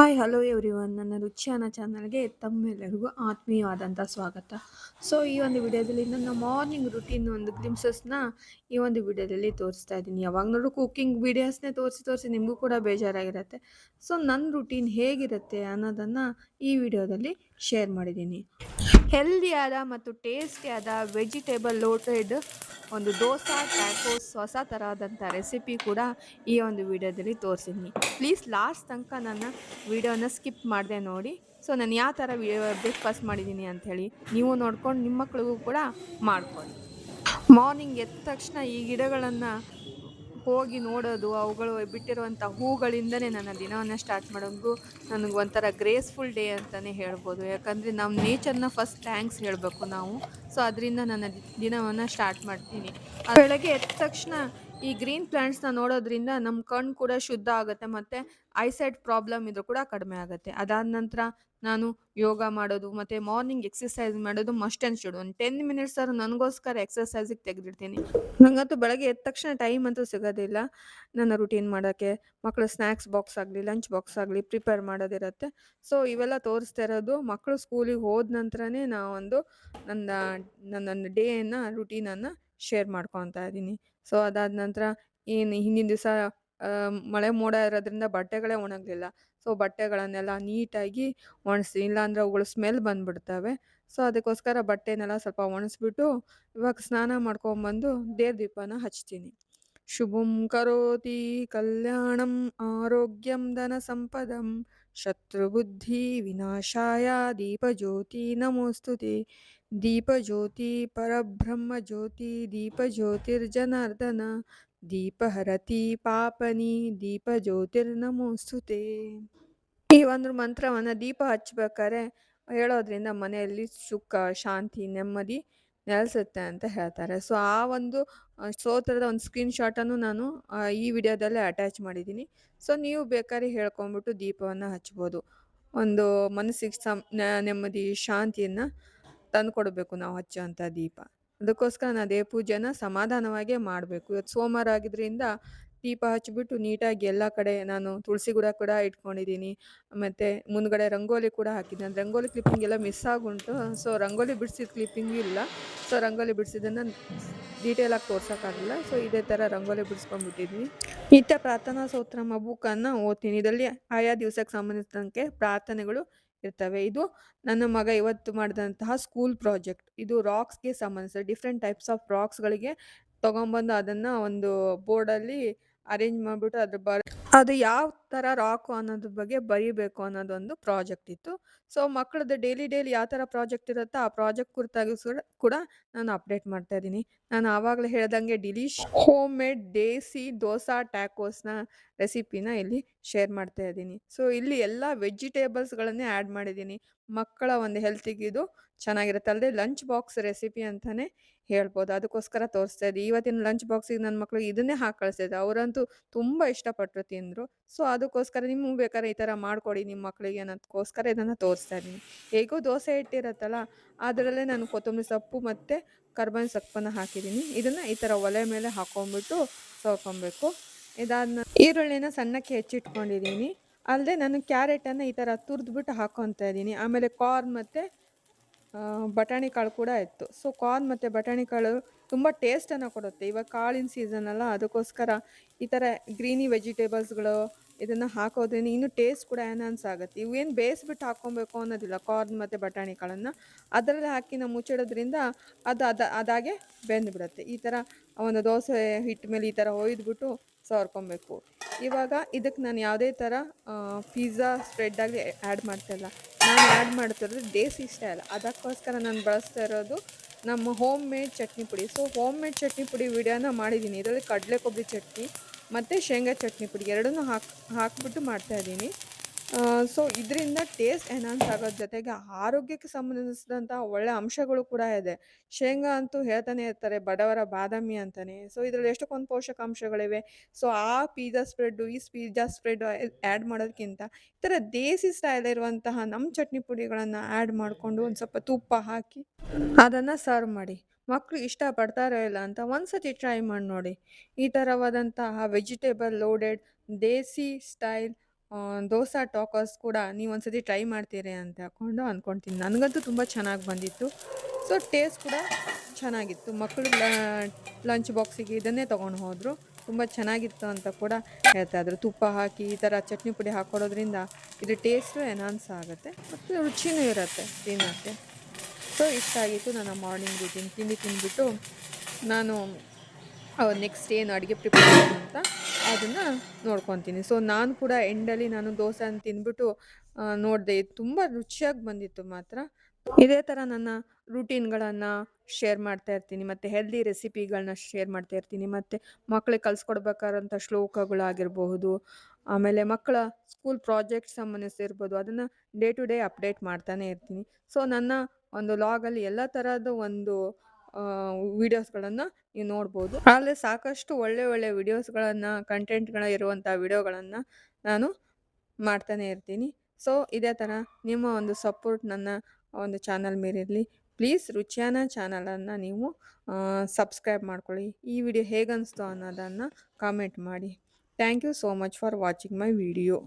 Hi hello every one ನನ್ನ ರುಚಿಯಾನ ಚಾನಲ್ಗೆ ತಮ್ಮೆಲ್ಲರಿಗೂ ಆತ್ಮೀಯವಾದಂಥ ಸ್ವಾಗತ. ಸೊ ಈ ಒಂದು ವಿಡಿಯೋದಲ್ಲಿ ನನ್ನ ಮಾರ್ನಿಂಗ್ ರುಟೀನ್ ಒಂದು ಗ್ಲಿಮ್ಸಸ್ನ ಈ ಒಂದು ವಿಡಿಯೋದಲ್ಲಿ ತೋರಿಸ್ತಾ ಇದ್ದೀನಿ. ಯಾವಾಗ ನೋಡು ಕುಕ್ಕಿಂಗ್ ವಿಡಿಯೋಸ್ನೇ ತೋರಿಸಿ ತೋರಿಸಿ ನಿಮಗೂ ಕೂಡ ಬೇಜಾರಾಗಿರುತ್ತೆ. ಸೊ ನನ್ನ ರುಟೀನ್ ಹೇಗಿರುತ್ತೆ ಅನ್ನೋದನ್ನು ಈ ವಿಡಿಯೋದಲ್ಲಿ ಶೇರ್ ಮಾಡಿದ್ದೀನಿ. ಹೆಲ್ದಿಯಾದ ಮತ್ತು ಟೇಸ್ಟಿಯಾದ ವೆಜಿಟೇಬಲ್ ಲೋಟೆಡ್ ಒಂದು ದೋಸಾ ಟ್ಯಾಕೋಸ್ ಹೊಸ ಥರದಂಥ ರೆಸಿಪಿ ಕೂಡ ಈ ಒಂದು ವಿಡಿಯೋದಲ್ಲಿ ತೋರಿಸಿದ್ದೀನಿ ಪ್ಲೀಸ್ ಲಾಸ್ಟ್ ತನಕ ನನ್ನ ವಿಡಿಯೋನ ಸ್ಕಿಪ್ ಮಾಡಿದೆ ನೋಡಿ. ಸೊ ನಾನು ಯಾವ ಥರ ಬ್ರೇಕ್ಫಾಸ್ಟ್ ಮಾಡಿದ್ದೀನಿ ಅಂಥೇಳಿ ನೀವು ನೋಡ್ಕೊಂಡು ನಿಮ್ಮ ಮಕ್ಕಳಿಗೂ ಕೂಡ ಮಾಡ್ಕೊಳ್ಳಿ. ಮಾರ್ನಿಂಗ್ ಎದ್ದ ತಕ್ಷಣ ಈ ಗಿಡಗಳನ್ನು ಹೋಗಿ ನೋಡೋದು, ಅವುಗಳು ಬಿಟ್ಟಿರುವಂಥ ಹೂಗಳಿಂದನೇ ನನ್ನ ದಿನವನ್ನು ಸ್ಟಾರ್ಟ್ ಮಾಡೋದು ನನಗೆ ಒಂಥರ ಗ್ರೇಸ್ಫುಲ್ ಡೇ ಅಂತಲೇ ಹೇಳ್ಬೋದು. ಯಾಕಂದರೆ ನಮ್ಮ ನೇಚರ್ನ ಫಸ್ಟ್ ಥ್ಯಾಂಕ್ಸ್ ಹೇಳಬೇಕು ನಾವು. ಸೊ ಅದರಿಂದ ನನ್ನ ದಿನವನ್ನು ಸ್ಟಾರ್ಟ್ ಮಾಡ್ತೀನಿ. ಬೆಳಗ್ಗೆ ಎದ್ದ ತಕ್ಷಣ ಈ ಗ್ರೀನ್ ಪ್ಲಾಂಟ್ಸ್ನ ನೋಡೋದ್ರಿಂದ ನಮ್ಮ ಕಣ್ಣು ಕೂಡ ಶುದ್ಧ ಆಗುತ್ತೆ, ಮತ್ತು ಐಸೈಟ್ ಪ್ರಾಬ್ಲಮ್ ಇದ್ರೂ ಕೂಡ ಕಡಿಮೆ ಆಗುತ್ತೆ. ಅದಾದ ನಂತರ ನಾನು ಯೋಗ ಮಾಡೋದು, ಮತ್ತು ಮಾರ್ನಿಂಗ್ ಎಕ್ಸಸೈಸ್ ಮಾಡೋದು ಮಸ್ಟ್ ಆ್ಯಂಡ್ ಶುಡ್. ಒಂದು ಟೆನ್ ಮಿನಿಟ್ಸ್ ಆದ್ರೂ ನನಗೋಸ್ಕರ ಎಕ್ಸಸೈಸಿಗೆ ತೆಗೆದಿರ್ತೀನಿ ನನಗಂತೂ ಬೆಳಗ್ಗೆ ಎದ್ದ ತಕ್ಷಣ ಟೈಮ್ ಅಂತೂ ಸಿಗೋದಿಲ್ಲ ನನ್ನ ರುಟೀನ್ ಮಾಡೋಕ್ಕೆ ಮಕ್ಕಳು ಸ್ನ್ಯಾಕ್ಸ್ ಬಾಕ್ಸ್ ಆಗಲಿ, ಲಂಚ್ ಬಾಕ್ಸ್ ಆಗಲಿ ಪ್ರಿಪೇರ್ ಮಾಡೋದಿರುತ್ತೆ. ಸೊ, ಇವೆಲ್ಲ ತೋರಿಸ್ತಾ ಇರೋದು. ಮಕ್ಕಳು ಸ್ಕೂಲಿಗೆ ಹೋದ ನಂತರನೇ ನಾವೊಂದು ನನ್ನ ನನ್ನ ಡೇಯನ್ನು ರುಟೀನನ್ನು ಶೇರ್ ಮಾಡ್ಕೊತಾ ಇದ್ದೀನಿ. ಸೊ ಅದಾದ ನಂತರ ಏನು ಹಿಂದಿನ ದಿವಸ ಮಳೆ ಮೋಡ ಇರೋದ್ರಿಂದ ಬಟ್ಟೆಗಳೇ ಒಣಗಲಿಲ್ಲ. ಸೊ ಬಟ್ಟೆಗಳನ್ನೆಲ್ಲ ನೀಟಾಗಿ ಒಣಸಿ ಇಲ್ಲಾಂದರೆ ಅವುಗಳು ಸ್ಮೆಲ್ ಬಂದುಬಿಡ್ತವೆ. ಸೊ ಅದಕ್ಕೋಸ್ಕರ ಬಟ್ಟೆನೆಲ್ಲ ಸ್ವಲ್ಪ ಒಣಸ್ಬಿಟ್ಟು ಇವಾಗ ಸ್ನಾನ ಮಾಡ್ಕೊಂಬಂದು ದೇವ್ರ ದೀಪನ ಹಚ್ತೀನಿ. ಶುಭಂ ಕರೋತಿ ಕಲ್ಯಾಣಂ, ಆರೋಗ್ಯಂ ಧನ ಸಂಪದಂ. ವಿನಾಶಾಯ ದೀಪಜ್ಯೋತಿ ನಮೋಸ್ತುತೆ ದೀಪಜ್ಯೋತಿ ಪರಬ್ರಹ್ಮ ಜ್ಯೋತಿ ದೀಪಜ್ಯೋತಿರ್ಜನಾರ್ದನ ದೀಪಹರತಿ ಪಾಪನಿ ದೀಪ ಜ್ಯೋತಿರ್ನಮೋಸ್ತುತೆ ಈ ಒಂದು ಮಂತ್ರವನ್ನು ದೀಪ ಹಚ್ಬೇಕಾದ್ರೆ ಹೇಳೋದ್ರಿಂದ ಮನೆಯಲ್ಲಿ ಸುಖ, ಶಾಂತಿ, ನೆಮ್ಮದಿ ನೆಲೆಸುತ್ತೆ ಅಂತ ಹೇಳ್ತಾರೆ. ಸೊ, ಆ ಒಂದು ಸ್ತೋತ್ರದ ಒಂದು ಸ್ಕ್ರೀನ್ ಶಾಟನ್ನು ನಾನು ಈ ವಿಡಿಯೋದಲ್ಲೇ ಅಟ್ಯಾಚ್ ಮಾಡಿದ್ದೀನಿ. ಸೊ, ನೀವು ಬೇಕಾದ್ರೆ ಹೇಳ್ಕೊಂಬಿಟ್ಟು ದೀಪವನ್ನು ಹಚ್ಬೋದು. ಒಂದು ಮನಸ್ಸಿಗೆ ಸಮ್ ನೆಮ್ಮದಿ, ಶಾಂತಿಯನ್ನು ತಂದುಕೊಡ್ಬೇಕು ನಾವು ಹಚ್ಚುವಂಥ ದೀಪ. ಅದಕ್ಕೋಸ್ಕರ ನಾನು ಅದೇ ಪೂಜೆನ ಸಮಾಧಾನವಾಗೇ ಮಾಡಬೇಕು. ಇವತ್ತು ಸೋಮವಾರ ಆಗಿದ್ದರಿಂದ ದೀಪ ಹಚ್ಚಿಬಿಟ್ಟು ನೀಟಾಗಿ ಎಲ್ಲ ಕಡೆ ನಾನು ತುಳಸಿ ಗಿಡ ಕೂಡ ಇಟ್ಕೊಂಡಿದ್ದೀನಿ. ಮತ್ತು ಮುಂದ್ಗಡೆ ರಂಗೋಲಿ ಕೂಡ ಹಾಕಿದ್ದೀನಿ ರಂಗೋಲಿ ಕ್ಲಿಪ್ಪಿಂಗ್ ಎಲ್ಲ ಮಿಸ್ ಆಗುಂಟು. ಸೊ ರಂಗೋಲಿ ಬಿಡಿಸಿದ ಕ್ಲಿಪ್ಪಿಂಗ್ ಇಲ್ಲ. ಸೊ ರಂಗೋಲಿ ಬಿಡಿಸಿದ್ದನ್ನು ಡೀಟೇಲಾಗಿ ತೋರ್ಸೋಕ್ಕಾಗಲ್ಲ. ಸೊ ಇದೇ ಥರ ರಂಗೋಲಿ ಬಿಡಿಸ್ಕೊಂಡ್ಬಿಟ್ಟಿದ್ವಿ. ನಿತ್ಯ ಪ್ರಾರ್ಥನಾ ಸೂತ್ರ ಬುಕ್ಕನ್ನು ಓದ್ತೀನಿ. ಇದರಲ್ಲಿ ಆಯಾ ದಿವಸಕ್ಕೆ ಸಂಬಂಧಿಸಿದಂತೆ ಪ್ರಾರ್ಥನೆಗಳು ಇರ್ತವೆ. ಇದು ನನ್ನ ಮಗ ಇವತ್ತು ಮಾಡಿದಂತಹ ಸ್ಕೂಲ್ ಪ್ರಾಜೆಕ್ಟ್ ಇದು ರಾಕ್ಸ್ಗೆ ಸಂಬಂಧಿಸಿದ ಡಿಫ್ರೆಂಟ್ ಟೈಪ್ಸ್ ಆಫ್ ರಾಕ್ಸ್ಗಳಿಗೆ ತೊಗೊಂಬಂದು ಅದನ್ನು ಒಂದು ಬೋರ್ಡಲ್ಲಿ ಅರೇಂಜ್ ಮಾಡಿಬಿಟ್ಟು ಅದ್ರ ಬರ ಅದು ಯಾವ ಥರ ರಾಕು ಅನ್ನೋದ್ರ ಬಗ್ಗೆ ಬರೀಬೇಕು ಅನ್ನೋದೊಂದು ಪ್ರಾಜೆಕ್ಟ್ ಇತ್ತು. ಸೊ ಮಕ್ಕಳದ್ದು ಡೈಲಿ ಡೈಲಿ ಯಾವ ಥರ ಪ್ರಾಜೆಕ್ಟ್ ಇರುತ್ತೋ ಆ ಪ್ರಾಜೆಕ್ಟ್ ಕುರಿತಾಗಿ ಕೂಡ ನಾನು ಅಪ್ಡೇಟ್ ಮಾಡ್ತಾ ಇದ್ದೀನಿ. ನಾನು ಆವಾಗಲೇ ಹೇಳ್ದಂಗೆ delish home made desi dosa ಟ್ಯಾಕೋಸ್ನ ರೆಸಿಪಿನ ಇಲ್ಲಿ ಶೇರ್ ಮಾಡ್ತಾ ಇದ್ದೀನಿ. ಸೊ, ಇಲ್ಲಿ ಎಲ್ಲ ವೆಜಿಟೇಬಲ್ಸ್ಗಳನ್ನೇ ಆ್ಯಡ್ ಮಾಡಿದ್ದೀನಿ. ಮಕ್ಕಳ ಒಂದು ಹೆಲ್ತಿಗೆ ಇದು ಚೆನ್ನಾಗಿರುತ್ತೆ ಅಲ್ಲದೆ ಲಂಚ್ ಬಾಕ್ಸ್ ರೆಸಿಪಿ ಅಂತಲೇ ಹೇಳ್ಬೋದು. ಅದಕ್ಕೋಸ್ಕರ ತೋರಿಸ್ತಾ ಇದ್ದೆ ಇವತ್ತಿನ ಲಂಚ್ ಬಾಕ್ಸಿಗೆ ನನ್ನ ಮಕ್ಕಳು ಇದನ್ನೇ ಹಾಕಿ ಕಳಿಸ್ತಿದ್ದೆ ಅವರಂತೂ ತುಂಬ ಇಷ್ಟಪಟ್ಟರು ತಿಂದರು. ಸೊ, ಅದಕ್ಕೋಸ್ಕರ ನಿಮ್ಗೆ ಬೇಕಾದ್ರೆ ಈ ಥರ ಮಾಡಿಕೊಡಿ ನಿಮ್ಮ ಮಕ್ಕಳಿಗೆ ಅನ್ನೋದಕ್ಕೋಸ್ಕರ ಇದನ್ನು ತೋರಿಸ್ತಾ ಇದ್ದೀನಿ ಹೇಗೋ ದೋಸೆ ಇಟ್ಟಿರತ್ತಲ್ಲ, ಅದರಲ್ಲೇ ನಾನು ಕೊತ್ತಂಬರಿ ಸೊಪ್ಪು ಮತ್ತು ಕರ್ಬನ್ ಸೊಪ್ಪನ್ನು ಹಾಕಿದ್ದೀನಿ. ಇದನ್ನು ಈ ಥರ ಒಲೆ ಮೇಲೆ ಹಾಕೊಂಡ್ಬಿಟ್ಟು ಸೋಕೊಬೇಕು ಇದಾದ ಈರುಳ್ಳಿನ ಸಣ್ಣಕ್ಕೆ ಹೆಚ್ಚಿಟ್ಕೊಂಡಿದ್ದೀನಿ. ಅಲ್ಲದೆ ನಾನು ಕ್ಯಾರೆಟನ್ನು ಈ ಥರ ತುರಿದ್ಬಿಟ್ಟು ಹಾಕ್ಕೊತಾ ಇದ್ದೀನಿ ಆಮೇಲೆ ಕಾರ್ನ್ ಮತ್ತು ಬಟಾಣಿ ಕಾಳು ಕೂಡ ಇತ್ತು. ಸೊ ಕಾರ್ನ್ ಮತ್ತು ಬಟಾಣಿ ಕಾಳು ತುಂಬ ಟೇಸ್ಟನ್ನು ಕೊಡುತ್ತೆ. ಇವಾಗ ಕಾಳಿನ ಸೀಸನ್ ಅಲ್ಲ, ಅದಕ್ಕೋಸ್ಕರ ಈ ಥರ ಗ್ರೀನಿ ವೆಜಿಟೇಬಲ್ಸ್ಗಳು ಇದನ್ನು ಹಾಕೋದ್ರಿಂದ ಇನ್ನೂ ಟೇಸ್ಟ್ ಕೂಡ ಎನ್ಹಾನ್ಸ್ ಆಗುತ್ತೆ. ಇವೇನು ಬೇಯಿಸ್ಬಿಟ್ಟು ಹಾಕ್ಕೊಬೇಕು ಅನ್ನೋದಿಲ್ಲ ಕಾರ್ನ್ ಮತ್ತು ಬಟಾಣಿ ಕಾಳನ್ನು. ಅದರಲ್ಲಿ ಹಾಕಿ ನಾವು ಮುಚ್ಚಿಡೋದ್ರಿಂದ ಅದು ಅದ, ಅದಾಗೆ ಬೆಂದುಬಿಡುತ್ತೆ. ಈ ಥರ ಒಂದು ದೋಸೆ ಹಿಟ್ಟು ಮೇಲೆ ಈ ಥರ ಒಯ್ದುಬಿಟ್ಟು ಸವರ್ಕೊಬೇಕು. ಇವಾಗ ಇದಕ್ಕೆ ನಾನು ಯಾವುದೇ ಥರ ಪಿಜ್ಜಾ ಸ್ಪ್ರೆಡ್ಡಾಗಿ ಆ್ಯಡ್ ಮಾಡ್ತಾಯಿಲ್ಲ ನಾನು ಆ್ಯಡ್ ಮಾಡ್ತಿರೋದು ದೇಸಿ ಸ್ಟೈಲ್ ಅದಕ್ಕೋಸ್ಕರ ನಾನು ಬಳಸ್ತಾ ಇರೋದು ನಮ್ಮ ಹೋಮ್ ಮೇಡ್ ಚಟ್ನಿ ಪುಡಿ. ಸೊ ಹೋಮ್ ಮೇಡ್ ಚಟ್ನಿ ಪುಡಿ ವಿಡಿಯೋನ ಮಾಡಿದ್ದೀನಿ ಇದರಲ್ಲಿ ಕಡಲೆ ಕೊಬ್ಬರಿ ಚಟ್ನಿ, ಮತ್ತು ಶೇಂಗಾ ಚಟ್ನಿ ಪುಡಿ ಎರಡನ್ನೂ ಹಾಕಿ, ಹಾಕಿಬಿಟ್ಟು ಮಾಡ್ತಾಯಿದ್ದೀನಿ ಸೊ ಇದರಿಂದ ಟೇಸ್ಟ್ ಎನ್ಹಾನ್ಸ್ ಆಗೋದ್ರ ಜೊತೆಗೆ ಆರೋಗ್ಯಕ್ಕೆ ಸಂಬಂಧಿಸಿದಂಥ ಒಳ್ಳೆ ಅಂಶಗಳು ಕೂಡ ಇದೆ. ಶೇಂಗಾ ಅಂತೂ ಹೇಳ್ತಾನೆ ಇರ್ತಾರೆ, ಬಡವರ ಬಾದಾಮಿ ಅಂತಾನೆ. ಸೊ ಇದರಲ್ಲಿ ಎಷ್ಟಕ್ಕೊಂದು ಪೋಷಕಾಂಶಗಳಿವೆ? ಸೊ ಆ ಪಿಜ್ಜಾ ಸ್ಪ್ರೆಡ್ಡು ಈ ಪಿಜ್ಜಾ ಸ್ಪ್ರೆಡ್ ಆ್ಯಡ್ ಮಾಡೋದಕ್ಕಿಂತ ಈ ಥರ ದೇಸಿ ಸ್ಟೈಲ್ ಇರುವಂತಹ ನಮ್ಮ ಚಟ್ನಿ ಪುಡಿಗಳನ್ನು ಆ್ಯಡ್ ಮಾಡಿಕೊಂಡು ಒಂದು ಸ್ವಲ್ಪ ತುಪ್ಪ ಹಾಕಿ ಅದನ್ನು ಸರ್ವ್ ಮಾಡಿ. ಮಕ್ಕಳು ಇಷ್ಟಪಡ್ತಾರೋ ಇಲ್ಲ ಅಂತ ಒಂದ್ಸತಿ ಟ್ರೈ ಮಾಡಿ ನೋಡಿ. ಈ ಥರವಾದಂತಹ vegetable loaded desi style dosa tacos ಕೂಡ ನೀವು ಒಂದ್ಸತಿ ಟ್ರೈ ಮಾಡ್ತೀರಿ ಅಂತ ಹಾಕ್ಕೊಂಡು ಅಂದ್ಕೊಳ್ತೀನಿ ನನಗಂತೂ ತುಂಬ ಚೆನ್ನಾಗಿ ಬಂದಿತ್ತು. ಸೊ ಟೇಸ್ಟ್ ಕೂಡ ಚೆನ್ನಾಗಿತ್ತು. ಮಕ್ಕಳು ಲಂಚ್ ಬಾಕ್ಸಿಗೆ ಇದನ್ನೇ ತೊಗೊಂಡು ಹೋದರು. ತುಂಬ ಚೆನ್ನಾಗಿತ್ತು ಅಂತ ಕೂಡ ಹೇಳ್ತಾ ಇದ್ರು. ತುಪ್ಪ ಹಾಕಿ ಈ ಥರ ಚಟ್ನಿ ಪುಡಿ ಹಾಕ್ಕೊಡೋದ್ರಿಂದ ಇದು ಟೇಸ್ಟು ಎನ್ಹಾನ್ಸ್ ಆಗುತ್ತೆ ಮತ್ತು ರುಚಿನೂ ಇರುತ್ತೆ ತಿನ್ನೋಕ್ಕೆ. ಸೊ ಇಷ್ಟ ಆಗಿತ್ತು. ನನ್ನ ಮಾರ್ನಿಂಗ್ ರುಟೀನ್ ತಿಂಡಿ ತಿಂದ್ಬಿಟ್ಟು ನಾನು ನೆಕ್ಸ್ಟ್ ಏನು ಅಡುಗೆ ಪ್ರಿಪೇರ್ ಅಂತ ಅದನ್ನು ನೋಡ್ಕೊತೀನಿ. ಸೊ ನಾನು ಕೂಡ ಎಂಡಲ್ಲಿ ನಾನು ದೋಸೆ ಅಂತ ತಿಂದ್ಬಿಟ್ಟು ನೋಡಿದೆ. ತುಂಬ ರುಚಿಯಾಗಿ ಬಂದಿತ್ತು ಮಾತ್ರ. ಇದೇ ಥರ ನನ್ನ ರೂಟೀನ್ಗಳನ್ನು ಶೇರ್ ಮಾಡ್ತಾ ಇರ್ತೀನಿ. ಮತ್ತು ಹೆಲ್ದಿ ರೆಸಿಪಿಗಳನ್ನ ಶೇರ್ ಮಾಡ್ತಾ ಇರ್ತೀನಿ. ಮತ್ತು ಮಕ್ಕಳಿಗೆ ಕಲಿಸ್ಕೊಡ್ಬೇಕಾದಂಥ ಶ್ಲೋಕಗಳಾಗಿರ್ಬಹುದು. ಆಮೇಲೆ ಮಕ್ಕಳ ಸ್ಕೂಲ್ ಪ್ರಾಜೆಕ್ಟ್ ಸಂಬಂಧಿಸಿರ್ಬೋದು. ಅದನ್ನು ಡೇ ಟು ಡೇ ಅಪ್ಡೇಟ್ ಮಾಡ್ತಾನೆ ಇರ್ತೀನಿ. ಸೊ ನನ್ನ ಒಂದು ಲಾಗಲ್ಲಿ ಎಲ್ಲ ಥರದ ಒಂದು ವಿಡಿಯೋಸ್ಗಳನ್ನು ನೀವು ನೋಡ್ಬೋದು. ಅಲ್ಲೇ ಸಾಕಷ್ಟು ಒಳ್ಳೆ ಒಳ್ಳೆ ವಿಡಿಯೋಸ್ಗಳನ್ನು ಕಂಟೆಂಟ್ಗಳ ಇರುವಂಥ ವಿಡಿಯೋಗಳನ್ನು ನಾನು ಮಾಡ್ತಾನೆ ಇರ್ತೀನಿ. ಸೊ ಇದೇ ಥರ ನಿಮ್ಮ ಒಂದು ಸಪೋರ್ಟ್ ನನ್ನ ಒಂದು ಚಾನಲ್ ಮೇಲಿರಲಿ. ಪ್ಲೀಸ್ ರುಚಿಯಾನ ಚಾನಲನ್ನು ನೀವು ಸಬ್ಸ್ಕ್ರೈಬ್ ಮಾಡ್ಕೊಳ್ಳಿ. ಈ ವಿಡಿಯೋ ಹೇಗನ್ನಿಸ್ತು ಅನ್ನೋದನ್ನು ಕಾಮೆಂಟ್ ಮಾಡಿ. Thank you so much for watching my video.